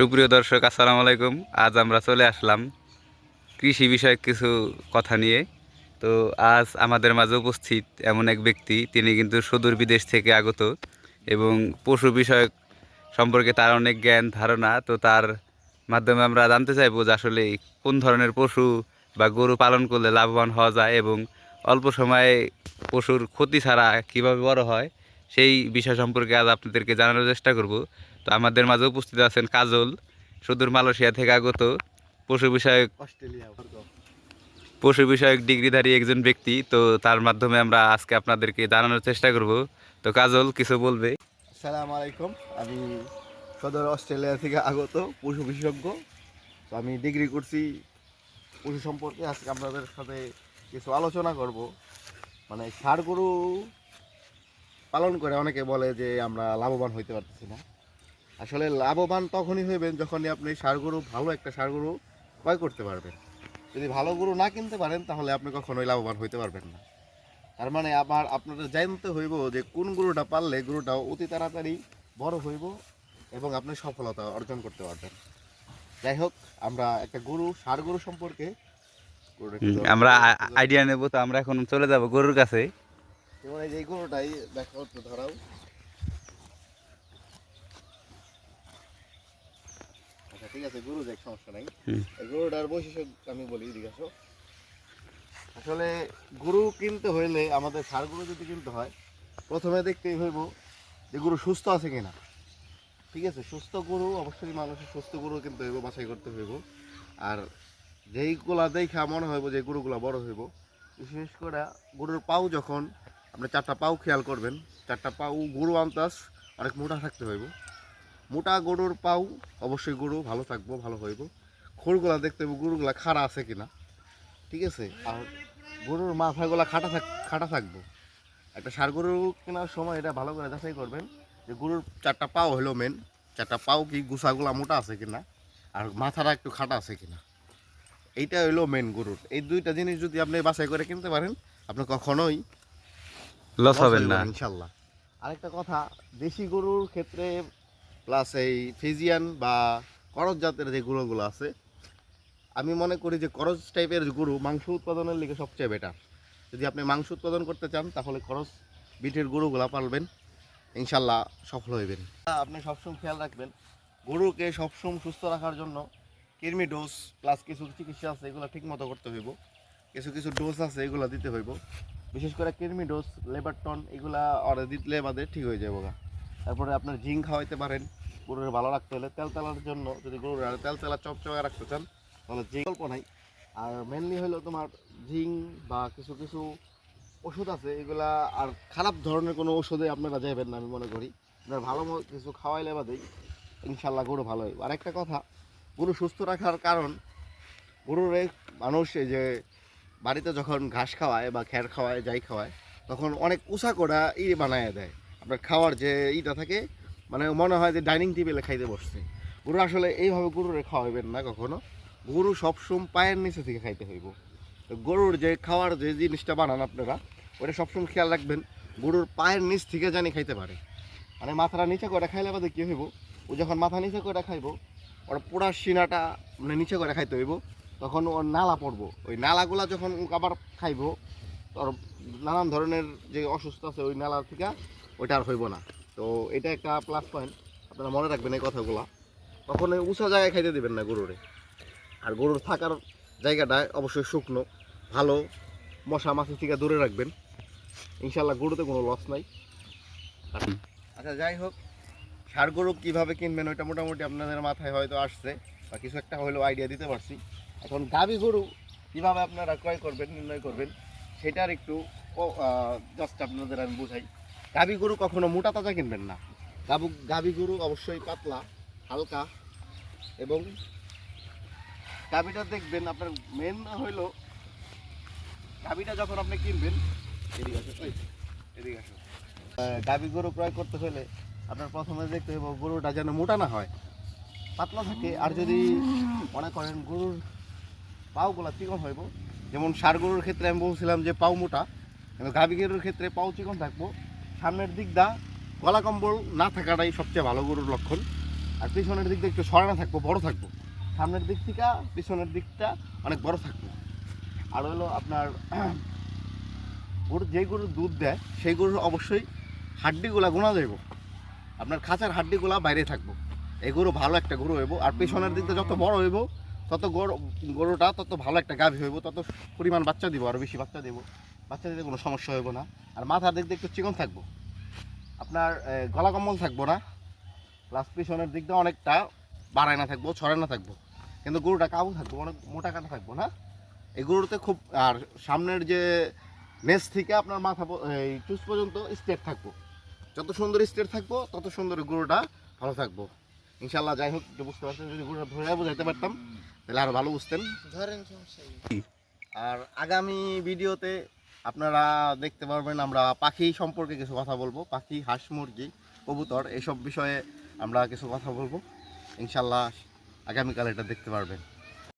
সুপ্রিয় দর্শক, আসসালামু আলাইকুম। আজ আমরা চলে আসলাম কৃষি বিষয়ক কিছু কথা নিয়ে। তো আজ আমাদের মাঝে উপস্থিত এমন এক ব্যক্তি, তিনি কিন্তু সুদূর বিদেশ থেকে আগত এবং পশু বিষয়ক সম্পর্কে তার অনেক জ্ঞান, ধারণা। তো তার মাধ্যমে আমরা জানতে চাইব যে আসলে কোন ধরনের পশু বা গরু পালন করলে লাভবান হওয়া যায় এবং অল্প সময়ে পশুর ক্ষতি ছাড়া কীভাবে বড় হয়, সেই বিষয় সম্পর্কে আজ আপনাদেরকে জানানোর চেষ্টা করব। তো আমাদের মাঝে উপস্থিত আছেন কাজল সুদূর মালয়েশিয়া থেকে আগত পশু বিষয়ক অস্ট্রেলিয়া পশু বিষয়ক ডিগ্রিধারী একজন ব্যক্তি তো তার মাধ্যমে আমরা আজকে আপনাদেরকে জানানোর চেষ্টা করব। তো কাজল কিছু বলবে? আসসালামু আলাইকুম। আমি সদর অস্ট্রেলিয়া থেকে আগত পশু বিশেষজ্ঞ। তো আমি ডিগ্রি করছি পশু সম্পর্কে। আজকে আপনাদের সাথে কিছু আলোচনা করব। মানে ষাড় গরু পালন করে অনেকে বলে যে আমরা লাভবান হইতে পারতেছি না। আসলে লাভবান তখনই হইবেন যখনই আপনি ষাড় গরু ভালো একটা সার গরু ক্রয় করতে পারবেন। যদি ভালো গরু না কিনতে পারেন তাহলে আপনি কখনোই লাভবান হইতে পারবেন না। তার মানে আবার আপনাদের জানতে হইব যে কোন গরুটা পারলে গরুটা অতি তাড়াতাড়ি বড় হইব এবং আপনি সফলতা অর্জন করতে পারবেন। যাই হোক আমরা একটা গরু ষাড় গরু সম্পর্কে আমরা আইডিয়া নেব তো আমরা এখন চলে যাব গরুর কাছে। যেমন এই যে গরুটাই দেখো ধরাও। ঠিক আছে গরু দেখ সমস্যা নাই। গরুটার বৈশিষ্ট্য আমি বলি এদিকে আসলে গরু কিনতে হইলে আমাদের ষাড় গরু যদি কিনতে হয় প্রথমে দেখতেই হইব যে গরু সুস্থ আছে কিনা। ঠিক আছে সুস্থ গরু অবশ্যই মানুষের সুস্থ গরু কিনতে হইব বাছাই করতে হইব। আর যেইগুলা দেখা মনে হইব যে গরুগুলা বড় হইব বিশেষ করে গরুর পাও যখন আপনি চারটা পাও খেয়াল করবেন চারটা পাও গরু আন্তাস অনেক মোটা থাকতে হইব। মোটা গরুর পাও অবশ্যই গরু ভালো থাকব ভালো হইব। খোরগুলা দেখতে হইব গরুগুলা খাড়া আছে কিনা। ঠিক আছে? আর গরুর মাথাগুলা খাটা থাক খাটা থাকব। একটা সার গরু কেনার সময় এটা ভালো করে যাচাই করবেন যে গরুর চারটা পাও হলো মেন চারটা পাও কি গুছাগুলা মোটা আছে কিনা আর মাথাটা একটু খাটা আছে কিনা। এইটা হইল মেন গরুর। এই দুইটা জিনিস যদি আপনি বাছাই করে কিনতে পারেন আপনি কখনোই লস হবেন না ইনশাল্লাহ। আরেকটা কথা দেশি গরুর ক্ষেত্রে প্লাস এই ফিজিয়ান বা করজ জাতের যে গরুগুলো আছে, আমি মনে করি যে করজ টাইপের গরু মাংস উৎপাদনের লিগে সবচেয়ে বেটার যদি আপনি মাংস উৎপাদন করতে চান, তাহলে করজ বিটের গরুগুলা পালবেন ইনশাল্লাহ সফল হইবেন। আপনি সবসময় খেয়াল রাখবেন, গরুকে সবসময় সুস্থ রাখার জন্য কৃমি ডোজ প্লাস কিছু চিকিৎসা আছে, এগুলো ঠিক মতো করতে হইব। কিছু কিছু ডোজ আছে, এগুলো দিতে হইব। বিশেষ করে কৃমি ডোজ লেবারটন এগুলা অর্ডার দিলে বাদে ঠিক হয়ে যাবে তারপরে আপনার জিঙ্ক খাওয়াইতে পারেন গরুর ভালো রাখতে হলে তেল তেলার জন্য যদি গরুর আর তেল তেলা চপচপে রাখতে চান, তাহলে যে গল্প নাই। আর মেনলি হলো তোমার জিঙ্ক বা কিছু কিছু ওষুধ আছে, এগুলা আর খারাপ ধরনের কোনো ওষুধে আপনারা যাবেন না, আমি মনে করি। আপনার ভালো কিছু খাওয়াইলে বাদেই ইনশাল্লাহ গরু ভালো হয় আর একটা কথা, গরু সুস্থ রাখার কারণ গরুর মানুষ এই যে বাড়িতে যখন ঘাস খাওয়ায় বা খ্যার খাওয়ায়, যাই খাওয়ায়, তখন অনেক উষা করা ই বানায় দেয়। আপনার খাওয়ার যে ইটা থাকে মানে মনে হয় যে ডাইনিং টেবিলে খাইতে বসছে। গরু আসলে এইভাবে গরুরে খাওয়াবেন না কখনো। গরু সবসময় পায়ের নিচে থেকে খাইতে হইব। গরুর যে খাওয়ার যে জিনিসটা বানান আপনারা, ওটা সবসময় খেয়াল রাখবেন, গরুর পায়ের নিচ থেকে জানি খাইতে পারে। মানে মাথাটা নিচে করে খাইলে বাদে কী হইব? ও যখন মাথা নিচে করে খাইব, ওর পুরা সিনাটা মানে নিচে করে খাইতে হইব, তখন ওর নালা পড়ব। ওই নালাগুলা যখন আবার খাইবো, তোর নানান ধরনের যে অসুস্থ আছে ওই নালা থেকে ওইটা আর হইব না। তো এটা একটা প্লাস পয়েন্ট আপনারা মনে রাখবেন এই কথাগুলো। তখন উঁচা জায়গায় খাইতে দেবেন না গরুরে। আর গরুর থাকার জায়গাটা অবশ্যই শুকনো, ভালো, মশা মাছি থেকে দূরে রাখবেন। ইনশাল্লাহ গরুতে কোনো লস নাই। আচ্ছা যাই হোক ষাড় গরু কীভাবে কিনবেন ওইটা মোটামুটি আপনাদের মাথায় হয়তো আসছে, বা কিছু একটা হলেও আইডিয়া দিতে পারছি। এখন গাভী গরু কীভাবে আপনারা ক্রয় করবেন, নির্ণয় করবেন, সেটার একটু জাস্ট আপনাদের আমি বুঝাই। গাভী গরু কখনো মোটা তাজা কিনবেন না। গাবু গাভী গরু অবশ্যই পাতলা, হালকা এবং গাভীটা দেখবেন আপনার মেন হইল গাভীটা যখন আপনি কিনবেন গাভী গরু ক্রয় করতে হলে আপনার প্রথমে দেখতে হবে গরুটা যেন মোটা না হয়, পাতলা থাকে, আর যদি মনে করেন গরুর পাওগুলা চিকন হইব, যেমন ষাড় গরুর ক্ষেত্রে আমি বলছিলাম যে পাও মোটা গাভী গরুর ক্ষেত্রে পাও চিকন থাকব সামনের দিক দা, গলা কম্বল না থাকাটাই সবচেয়ে ভালো গরুর লক্ষণ। আর পিছনের দিক দিয়ে একটু সরানো থাকব, বড় থাকব। সামনের দিক থেকে, পিছনের দিকটা অনেক বড় থাকবে। আর হলো আপনার, গরু যে গরুর দুধ দেয়, সেই গরুর অবশ্যই হাড্ডিগুলা গোনা যাইব আপনার খাঁচার হাড্ডিগুলা বাইরে থাকব। এই গরু ভালো একটা গরু হইব। আর পেছনের দিকটা যত বড় হইব, তত গরু, গরুটা তত ভালো একটা গাভী হইব, তত পরিমাণ বাচ্চা দিব আরও বেশি বাচ্চা দেবো। বাচ্চা দিতে কোনো সমস্যা হইব না। আর মাথার দিক দিয়ে একটু চিকন থাকব। আপনার গলা কম্বল থাকব না। প্লাস পিছনের দিক দিয়ে অনেকটা বাড়ায় না থাকব ছড়ায় না থাকব। কিন্তু গরুটা কাবু থাকব অনেক মোটা কাটা থাকব না? এই গরুতে খুব আর সামনের যে নেস থেকে আপনার মাথা এই চুস পর্যন্ত স্টেট থাকব। যত সুন্দর স্টেট থাকব তত সুন্দর গরুটা ভালো থাকব। ইনশাল্লাহ যাই হোক একটু বুঝতে পারছেন যদি গরুটা ধরে বোঝাইতে পারতাম তাহলে আরও ভালো বুঝতেন। ধরেন। আর আগামী ভিডিওতে আপনারা দেখতে পারবেন আমরা পাখি সম্পর্কে কিছু কথা বলব, পাখি, হাঁস, মুরগি, কবুতর, এসব বিষয়ে আমরা কিছু কথা বলব। ইনশাল্লাহ আগামীকাল এটা দেখতে পারবেন।